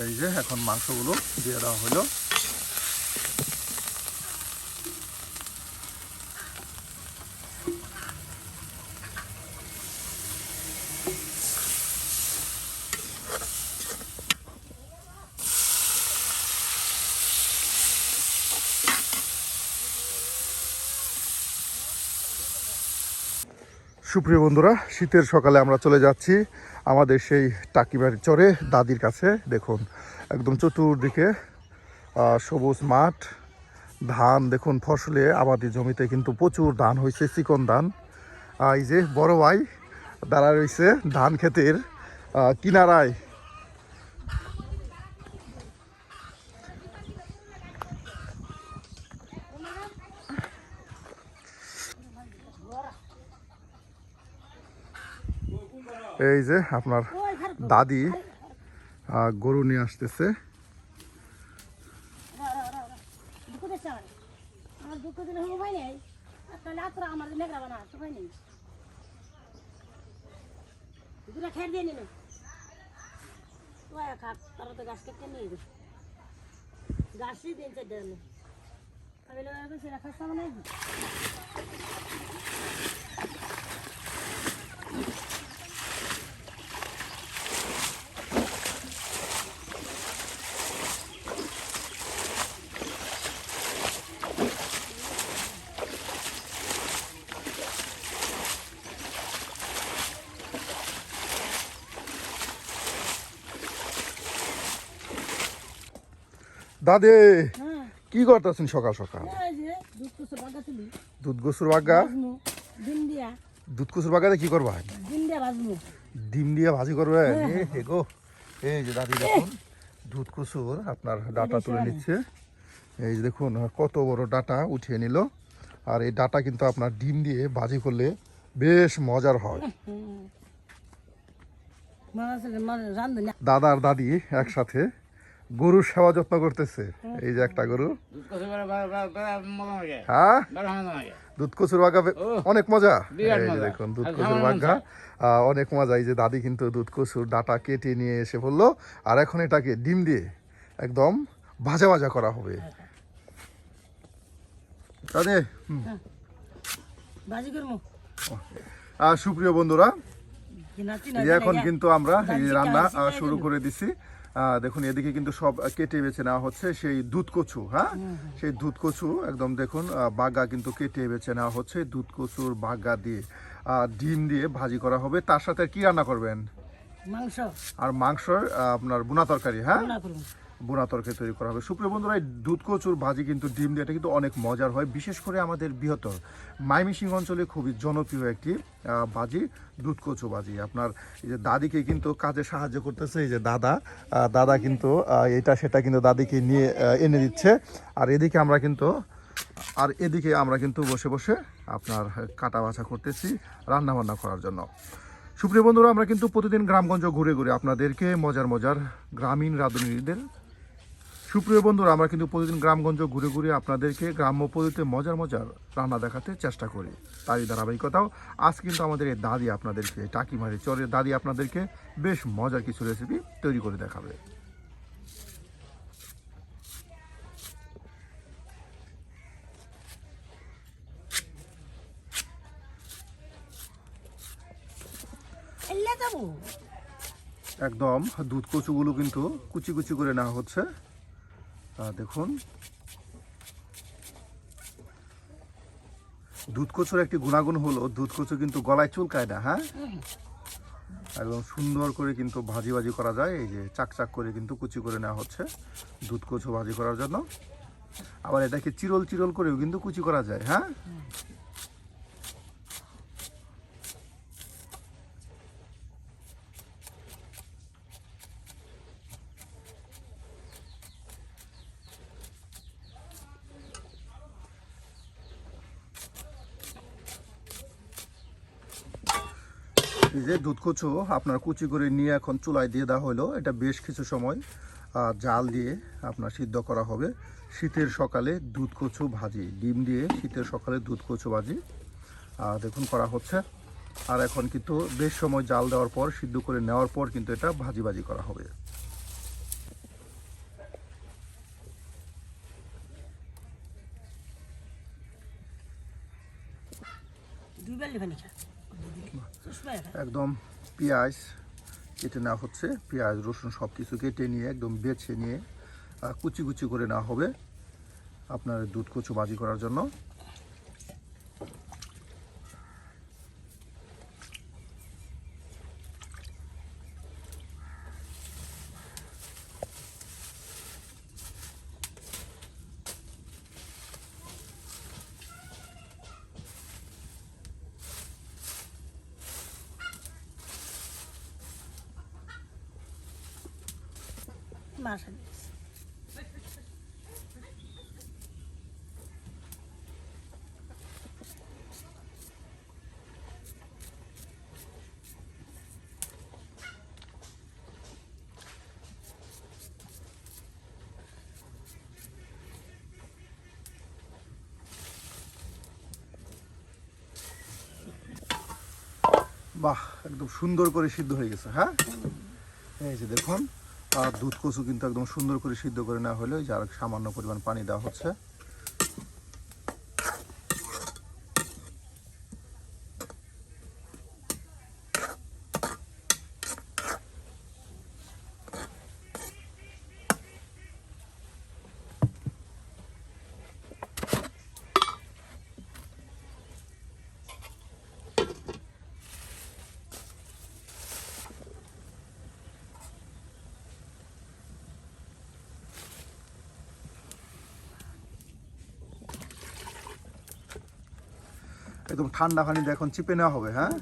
এই যে এখন মাংসগুলো দিয়ে দেওয়া হলো। সুপ্রিয় বন্ধুরা, শীতের সকালে আমরা চলে যাচ্ছি আমাদের সেই টাকিবাড়ি চরে, দাদির কাছে। দেখুন, একদম চতুর্দিকে সবুজ মাঠ, ধান, দেখুন, ফসলে আবাদি জমিতে কিন্তু প্রচুর ধান হয়েছে, চিকন ধান। এই যে বড় ভাই দাঁড়া রয়েছে ধান ক্ষেতের কিনারায়। এই যে আপনার দাদি গরু নিয়ে আসতেছে। দুঃখ দিলে উপায় নেই তাহলে আত্রা আমার নেগরা বানা উপায় নেই দুটা খেয়ে দিয়ে নিল খাক তারা তো গাছ কেটে নিয়ে গেছে গাছই দিন চারটে দিন আমি লোক সেটা খাস্তা মানে দাদি হ্যাঁ। কি করতেছেন সকাল সকাল? দুধ কুসে বাগা? দুধ দিয়া বাগাতে কি করবা ডিম দিয়া ভাজি করবে এ হে গো এই যে দাদি দেখুন দুধ কচুর আপনার ডাটা তুলে নিচ্ছে। এই যে দেখুন কত বড় ডাটা উঠিয়ে নিল। আর এই ডাটা কিন্তু আপনার ডিম দিয়ে ভাজি করলে বেশ মজার হয়। না দাদা আর দাদি একসাথে গরুর সেবা যত্ন করতেছে। এই যে একটা গরু। হ্যাঁ? দুধ কচুর বাগা বে- ও, অনেক মজা। দেখুন দুধ কচুর আহ, অনেক মজা। এই যে দাদি কিন্তু দুধ কচুর ডাটা কেটে নিয়ে এসে বলল আর এখন এটাকে ডিম দিয়ে একদম ভাজা ভাজা করা হবে। দাদি। বাজি সুপ্রিয় বন্ধুরা এখন কিন্তু আমরা এই রান্না শুরু করে দিছি। দেখুন এদিকে কিন্তু সব কেটে বেছে নেওয়া হচ্ছে। সেই দুধ কচু হ্যাঁ? সেই দুধ কচু একদম দেখুন বাগা কিন্তু কেটে বেছে নেওয়া হচ্ছে দুধ কচুর বাগা দিয়ে। আর ডিম দিয়ে ভাজি করা হবে। তার সাথে কি রান্না করবেন? মাংস। আর মাংসর আপনার বুনা তরকারি হ্যাঁ? বুনা তরকারি তৈরি করা হবে। সুপ্রিয় বন্ধুরা, এই দুধ কচুর ভাজি কিন্তু ডিম দিয়ে, এটা কিন্তু অনেক মজার হয়। বিশেষ করে আমাদের বৃহত্তর মাইমিসিং অঞ্চলে খুবই জনপ্রিয় একটি ভাজি, দুধ কচু ভাজি। আপনার এই যে দাদিকে কিন্তু কাজে সাহায্য করতেছে, এই যে দাদা দাদা কিন্তু এটা সেটা কিন্তু দাদিকে নিয়ে এনে দিচ্ছে। আর এদিকে আমরা কিন্তু, আর এদিকে আমরা কিন্তু বসে বসে আপনার কাটা বাছা করতেছি রান্না বান্না করার জন্য। সুপ্রিয় বন্ধুরা, আমরা কিন্তু প্রতিদিন গ্রামগঞ্জ ঘুরে ঘুরে আপনাদেরকে মজার মজার গ্রামীণ রাঁধুনিদের সুপ্রিয় বন্ধুরা আমরা কিন্তু প্রতিদিন গ্রামগঞ্জ ঘুরে ঘুরে আপনাদেরকে গ্রাম্য পদ্ধতিতে মজার মজার রান্না দেখাতে চেষ্টা করি। তারই ধারাবাহিকতাও আজ কিন্তু আমাদের এই দাদি আপনাদেরকে টাকিমারি চরের দাদি আপনাদেরকে বেশ মজার কিছু রেসিপি তৈরি করে দেখাবে। একদম দুধ কচুগুলো কিন্তু কুচি কুচি করে নেওয়া হচ্ছে। দেখুন। দুধ কচুর একটি গুণাগুণ হলো দুধ কচু কিন্তু গলায় চুলকায় না হ্যাঁ? একদম সুন্দর করে কিন্তু ভাজি ভাজি করা যায়, এই যে চাকচাক চাক করে কিন্তু কুচি করে নেওয়া হচ্ছে দুধ কচু ভাজি করার জন্য। আবার এটাকে চিরল চিরল করেও কিন্তু কুচি করা যায় হ্যাঁ? এই যে দুধ কুচু, আপনার কুচি করে নিয়ে এখন চুলায় দিয়ে দেওয়া হলো। এটা বেশ কিছু সময় জাল দিয়ে আপনার সিদ্ধ করা হবে। শীতের সকালে দুধ কচু ভাজি, ডিম দিয়ে শীতের সকালে দুধ কচু ভাজি। দেখুন, করা হচ্ছে। আর এখন কিন্তু বেশ সময় জাল দেওয়ার পর, সিদ্ধ করে নেওয়ার পর কিন্তু এটা ভাজি ভাজি করা হবে। দুই বেলা একদম পেঁয়াজ কেটে নেওয়া হচ্ছে। পেঁয়াজ, রসুন সব কিছু কেটে নিয়ে, একদম বেছে নিয়ে কুচি কুচি করে নেওয়া হবে আপনার দুধ কচু বাজি করার জন্য। বাহ, একদম সুন্দর করে সিদ্ধ হয়ে গেছে হ্যাঁ? এই যে দেখুন, আর দুধ কচু কিন্তু একদম সুন্দর করে সিদ্ধ করে নেওয়া হলে। যার যে সামান্য পরিমাণ পানি দেওয়া হচ্ছে। একদম ঠান্ডা পানি দিয়ে এখন চিপে নেওয়া হবে হ্যাঁ?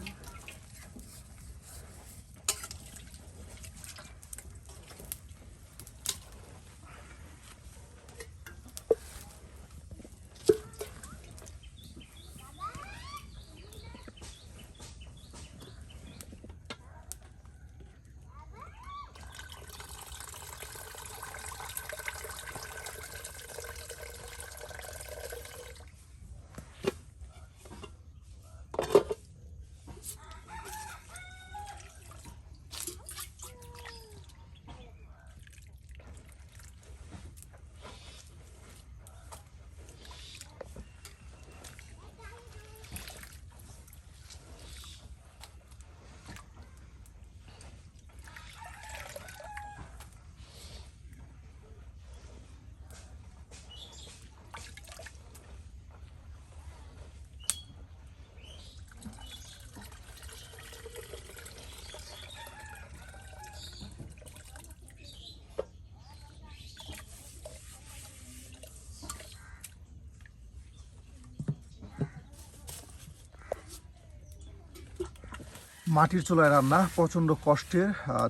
মাটির চুলায় রান্না প্রচণ্ড কষ্টের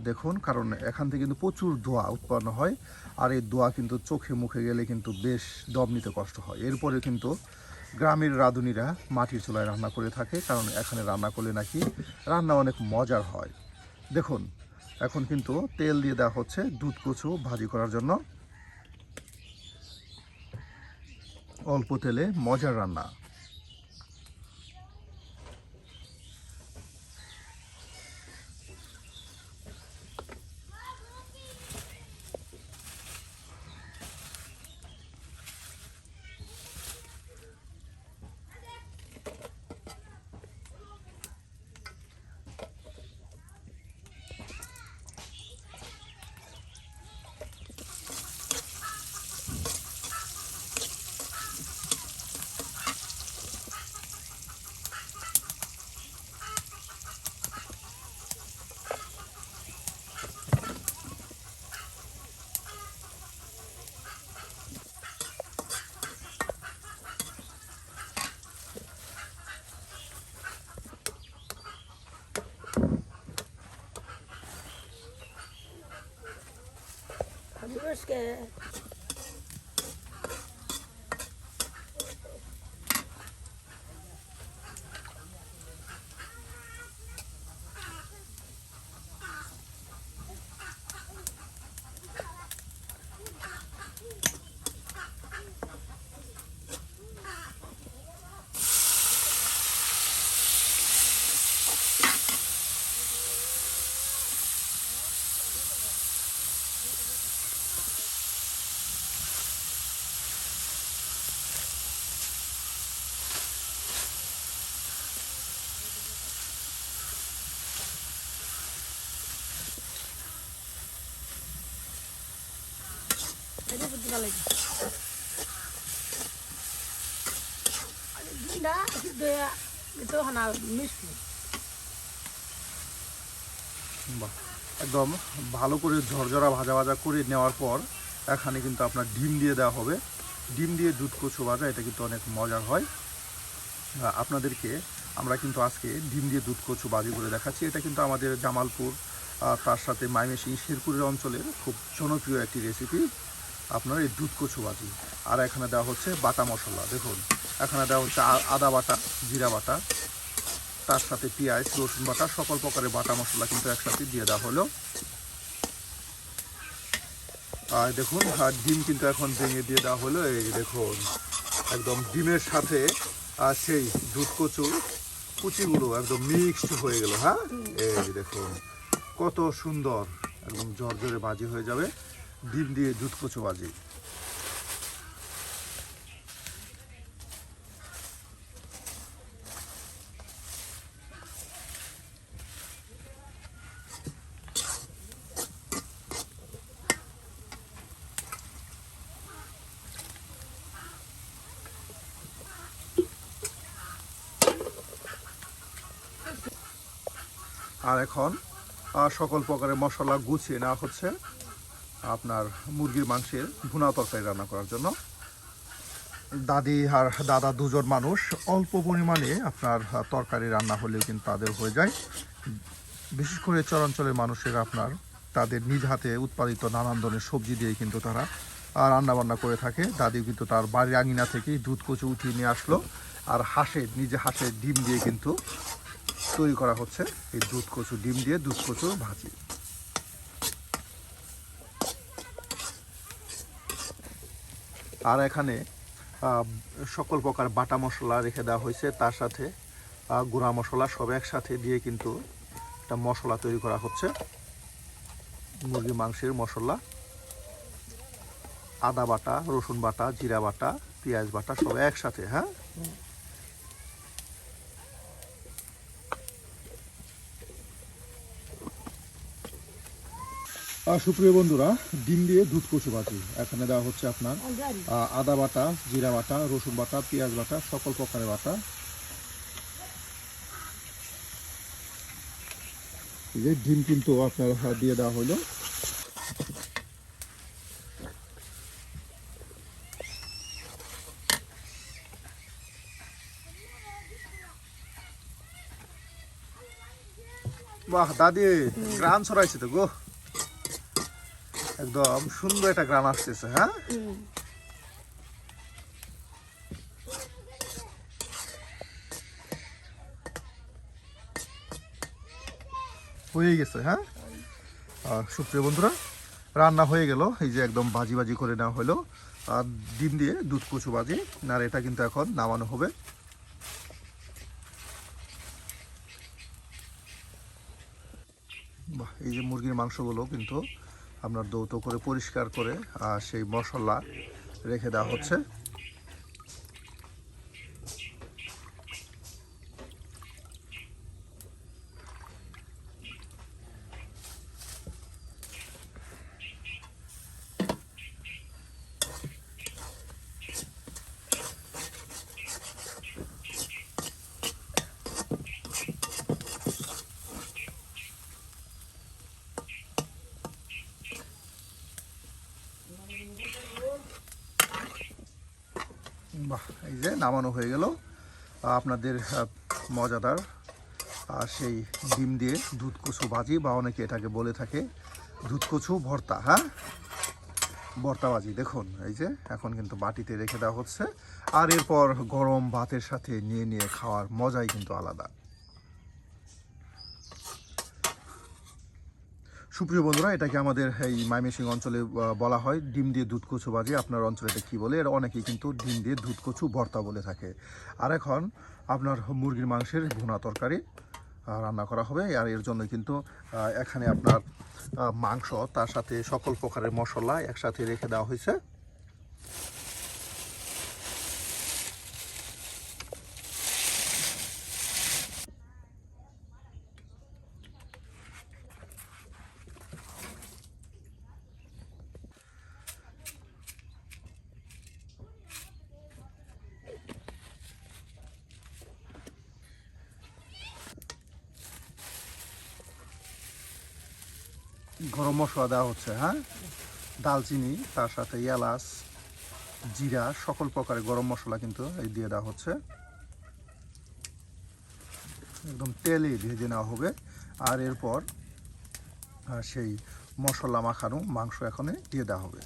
দেখুন, কারণ এখান থেকে কিন্তু প্রচুর ধোঁয়া উৎপন্ন হয়, আর এই ধোঁয়া কিন্তু চোখে মুখে গেলে কিন্তু বেশ দম নিতে কষ্ট হয়। এরপরে কিন্তু গ্রামের রাঁধুনিরা মাটির চুলায় রান্না করে থাকে, কারণ এখানে রান্না করলে নাকি রান্না অনেক মজার হয়। দেখুন, এখন কিন্তু তেল দিয়ে দেওয়া হচ্ছে দুধ কচু ভাজি করার জন্য। অল্প তেলে মজার রান্না। বাহ একদম ভালো করে ঝরঝরা ভাজা ভাজা করে নেওয়ার পর এখানে কিন্তু আপনার ডিম দিয়ে দেওয়া হবে। ডিম দিয়ে দুধ কচু ভাজা, এটা কিন্তু অনেক মজার হয়। আপনাদেরকে আমরা কিন্তু আজকে ডিম দিয়ে দুধ কচু বাজি করে দেখাচ্ছি। এটা কিন্তু আমাদের জামালপুর তার সাথে মাইমেসিং শেরপুরের অঞ্চলের খুব জনপ্রিয় একটি রেসিপি আপনার এই দুধ কচু বাজি আর এখানে দেওয়া হচ্ছে বাটা মশলা। দেখুন, এখানে দেওয়া হচ্ছে আদা বাটা, জিরা বাটা, তার সাথে পেঁয়াজ, রসুন বাটা, সকল প্রকারের বাটা মশলা কিন্তু একসাথে দিয়ে দেওয়া হলো। আর দেখুন, আর ডিম কিন্তু এখন ভেঙে দিয়ে দেওয়া হলো। এই দেখুন, একদম ডিমের সাথে আর সেই দুধ কচু, কুচিগুলো একদম মিক্সড হয়ে গেল হ্যাঁ? এই দেখুন, কত সুন্দর, একদম জর্জরে বাজি হয়ে যাবে। ডিম দিয়ে দুধ কচু বাজি আর এখন সকল প্রকারের মশলা গুছিয়ে নেওয়া হচ্ছে। আপনার মুরগির মাংসের ভুনা তরকারি রান্না করার জন্য। দাদি আর দাদা দুজন মানুষ অল্প পরিমাণে আপনার তরকারি রান্না হলেও কিন্তু তাদের হয়ে যায়। বিশেষ করে চরাঞ্চলের মানুষের আপনার তাদের নিজ হাতে উৎপাদিত নানান ধরনের সবজি দিয়ে কিন্তু তারা রান্না বান্না করে থাকে। দাদি কিন্তু তার বাড়ির আঙিনা থেকেই দুধ কচু উঠিয়ে নিয়ে আসলো আর হাঁসের নিজে হাঁসের ডিম দিয়ে কিন্তু তৈরি করা হচ্ছে। এই দুধ কচু, ডিম দিয়ে দুধ কচু ভাজি। আর এখানে সকল প্রকার বাটা মশলা রেখে দেওয়া হয়েছে। তার সাথে গুঁড়া মশলা সব একসাথে দিয়ে কিন্তু একটা মশলা তৈরি করা হচ্ছে। মুরগি মাংসের মশলা, আদা বাটা, রসুন বাটা, জিরা বাটা, পেঁয়াজ বাটা সব একসাথে হ্যাঁ? সুপ্রিয় বন্ধুরা ডিম দিয়ে দুধ কচু ভাজি। এখানে দেওয়া হচ্ছে আপনার আদা বাটা জিরা বাটা রসুন বাটা পেঁয়াজ বাটা সকল প্রকারের বাটা। যে ডিম কিন্তু আপনার দিয়ে দেওয়া হলো। বাহ দাদি গ্রাম ছড়াইছে তো গো। একদম সুন্দর একটা গ্রাম আসতেছে হ্যাঁ? হয়ে গেছে হ্যাঁ? সুপ্রিয় বন্ধুরা, রান্না হয়ে গেল। এই যে একদম বাজি বাজি করে নেওয়া হলো। আর ডিম দিয়ে দুধ কচু বাজি আর এটা কিন্তু এখন নামানো হবে। এই যে মুরগির মাংসগুলো কিন্তু আপনার দৌত করে পরিষ্কার করে সেই মশলা রেখে দেওয়া হচ্ছে বাহ এই যে নামানো হয়ে গেল। আপনাদের মজাদার আর সেই ডিম দিয়ে দুধ কচু ভাজি বা অনেকে এটাকে বলে থাকে দুধ কচু ভর্তা হ্যাঁ? ভর্তা ভাজি, দেখুন, এই যে এখন কিন্তু বাটিতে রেখে দেওয়া হচ্ছে। আর এরপর গরম ভাতের সাথে নিয়ে নিয়ে খাওয়ার মজাই কিন্তু আলাদা। সুপ্রিয় বন্ধুরা, এটাকে আমাদের এই মাইমেসিং অঞ্চলে বলা হয় ডিম দিয়ে দুধ কচু বাজি আপনার অঞ্চলে এটা কী বলে? এর অনেকেই কিন্তু ডিম দিয়ে দুধ কচু ভর্তা বলে থাকে। আর এখন আপনার মুরগির মাংসের ভুনা তরকারি রান্না করা হবে। আর এর জন্য কিন্তু এখানে আপনার মাংস, তার সাথে সকল প্রকারের মশলা একসাথে রেখে দেওয়া হয়েছে। গরম মশলা দেওয়া হচ্ছে হ্যাঁ? দালচিনি, তার সাথে এলাচ, জিরা, সকল প্রকারের গরম মশলা কিন্তু এই দিয়ে দেওয়া হচ্ছে। একদম তেলে ভেজে নেওয়া হবে। আর এরপর সেই মশলা মাখানো মাংস এখানে দিয়ে দেওয়া হবে।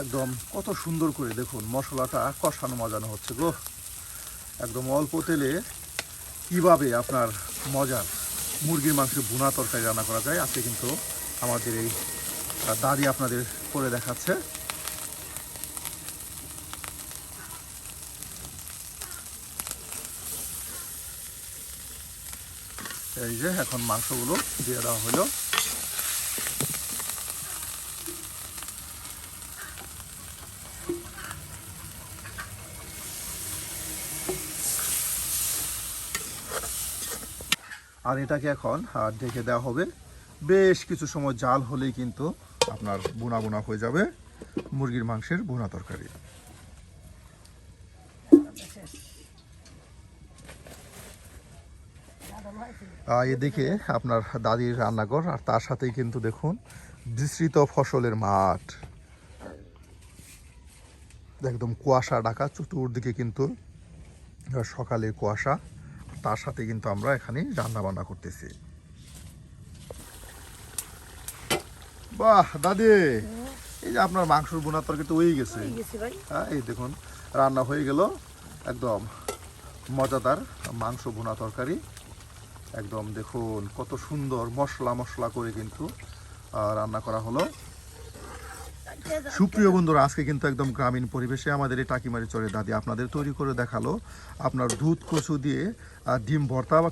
একদম কত সুন্দর করে দেখুন মশলাটা কষানো মজানো হচ্ছে গো। একদম অল্প তেলে কীভাবে আপনার মজার মুরগির মাংসের ভুনা তরকারি রান্না করা যায়, আজকে কিন্তু আমাদের এই দাদি আপনাদের করে দেখাচ্ছে। এই যে এখন মাংসগুলো দিয়ে দেওয়া হলো। আর এটাকে এখন ঢেকে দেওয়া হবে। বেশ কিছু সময় জাল হলেই কিন্তু আপনার বোনা বোনা হয়ে যাবে মুরগির মাংসের বোনা তরকারি। এদিকে আপনার দাদির রান্নাঘর আর তার সাথেই কিন্তু দেখুন বিস্তৃত ফসলের মাঠ। একদম কুয়াশা ডাকা চতুর্দিকে কিন্তু সকালে কুয়াশা। তার সাথে কিন্তু আমরা এখানে রান্না বান্না করতেছি। বাহ দাদি এই যে আপনার মাংসর বোনা তরকারি তো হয়ে গেছে। হয়ে হ্যাঁ এই দেখুন রান্না হয়ে গেল একদম মজাদার মাংস বোনা তরকারি। একদম দেখুন কত সুন্দর মশলা মশলা করে কিন্তু রান্না করা হলো। সুপ্রিয় বন্ধুরা, আজকে কিন্তু একদম গ্রামীণ পরিবেশে আমাদের এই টাকিমারি চরে দাদি আপনাদের তৈরি করে দেখাল। আপনার দুধ কচু দিয়ে ডিম ভর্তা বা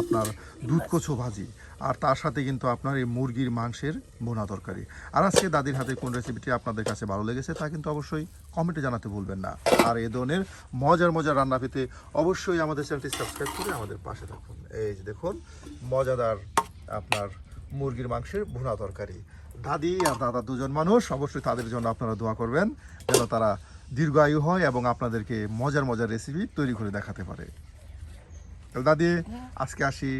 আপনার দুধ কচু ভাজি। আর তার সাথে কিন্তু আপনার এই মুরগির মাংসের বোনা তরকারি। আর আজকে দাদির হাতে কোন রেসিপিটি আপনাদের কাছে ভালো লেগেছে তা কিন্তু অবশ্যই কমেন্টে জানাতে ভুলবেন না। আর এ ধরনের মজার মজার রান্না পেতে অবশ্যই আমাদের চ্যানেলটি সাবস্ক্রাইব করে আমাদের পাশে থাকুন। এই যে দেখুন, মজাদার আপনার মুরগির মাংসের ভুনা তরকারি। দাদি আর দাদা দুজন মানুষ, অবশ্যই তাদের জন্য আপনারা দোয়া করবেন যেন তারা দীর্ঘায়ু হয় এবং আপনাদেরকে মজার মজার রেসিপি তৈরি করে দেখাতে পারে। দাদি, আজকে আসি।